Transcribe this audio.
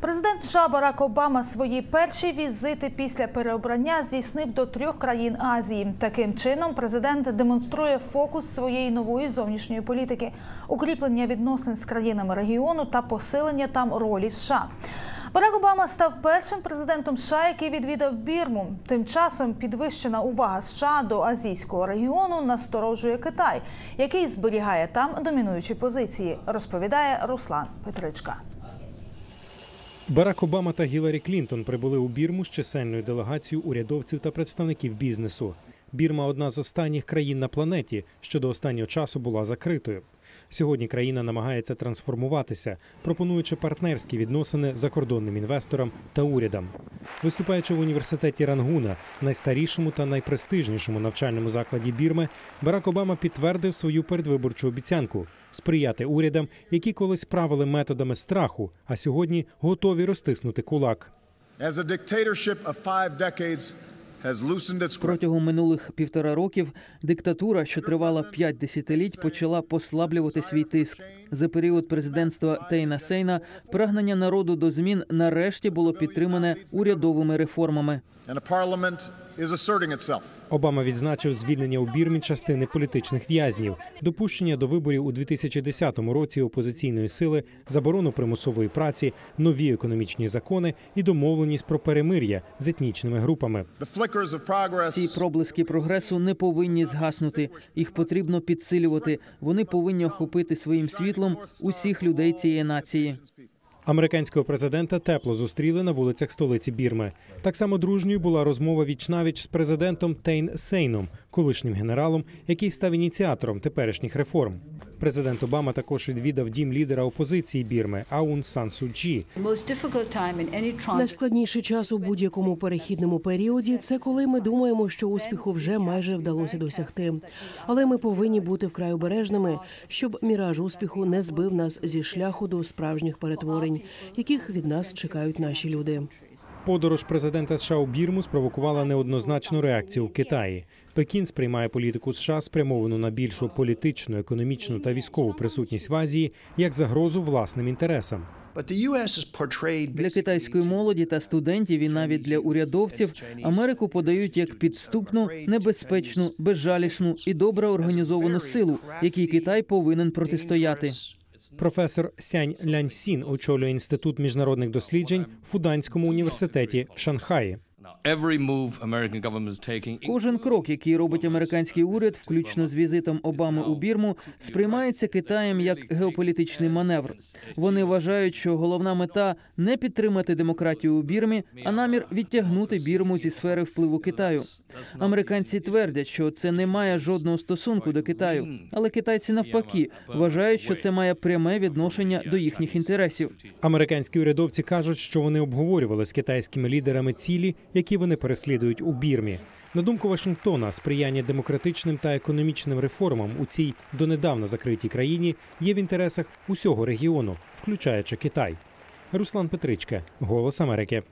Президент США Барак Обама свої перші візити після переобрання здійснив до трьох країн Азії. Таким чином, президент демонструє фокус своєї нової зовнішньої політики, укріплення відносин з країнами регіону та посилення там ролі США. Барак Обама став першим президентом США, який відвідав Бірму. Тим часом підвищена увага США до азійського регіону насторожує Китай, який зберігає там домінуючі позиції, розповідає Руслан Петричка. Барак Обама та Гіларі Клінтон прибули у Бірму з чисельною делегацією урядовців та представників бізнесу. Бірма одна з останніх країн на планеті, що до останнього часу була закритою. Сьогодні країна намагається трансформуватися, пропонуючи партнерські відносини закордонним інвесторам та урядам. Виступаючи в університеті Рангуна, найстарішому та найпрестижнішому навчальному закладі Бірми, Барак Обама підтвердив свою передвиборчу обіцянку сприяти урядам, які колись правили методами страху, а сьогодні готові розтиснути кулак. As a dictatorship of Протягом минулих півтора років диктатура, що тривала п'ять десятиліть, почала послаблювати свій тиск. За період президентства Тейна Сейна прагнення народу до змін нарешті було підтримане урядовими реформами. And a is asserting itself. Обама відзначив звільнення у Бірмі частини політичних в'язнів, допущення до виборів у 2010 році опозиційної сили, заборону примусової праці, нові економічні закони і домовленість про перемир'я з етнічними групами. The flickers of Ці проблиски прогресу не повинні згаснути. Їх потрібно підсилювати. Вони повинні охопити своїм світлом усіх людей цієї нації. Американського президента тепло зустріли на вулицях столиці Бірми. Так само дружньою була розмова віч-навіч з президентом Тейн Сейном, колишнім генералом, який став ініціатором теперішніх реформ. Президент Обама також відвідав дім лідера опозиції Бірми Аун Сан Су Чі. Найскладніший час у будь-якому перехідному періоді це коли ми думаємо, що успіху вже майже вдалося досягти. Але ми повинні бути вкрай обережними, щоб міраж успіху не збив нас зі шляху до справжніх перетворень, яких від нас чекають наші люди. Подорож президента США у Бірму спровокувала неоднозначну реакцію в Китаї. Пекін сприймає політику США, спрямовану на більшу політичну, економічну та військову присутність в Азії, як загрозу власним інтересам. Для китайської молоді та студентів і навіть для урядовців Америку подають як підступну, небезпечну, безжалісну і добре організовану силу, якій Китай повинен протистояти. Професор Сянь Ляньсін очолює інститут міжнародних досліджень в Фуданському університеті в Шанхаї. Every move American government Кожен крок, який робить американський уряд, включно з візитом Обами у Бірму, сприймається Китаєм як геополітичний маневр. Вони вважають, що головна мета не підтримати демократію у Бірмі, а намір відтягнути Бірму зі сфери впливу Китаю. Американці твердять, що це не має жодного стосунку до Китаю, але китайці навпаки вважають, що це має пряме відношення до їхніх інтересів. Американські урядовці кажуть, що вони обговорювали з китайськими лідерами цілі, які вони переслідують у Бірмі. На думку Вашингтона, сприяння демократичним та економічним реформам у цій донедавна закритій країні є в інтересах усього регіону, включаючи Китай. Руслан Петричка, Голос Америки.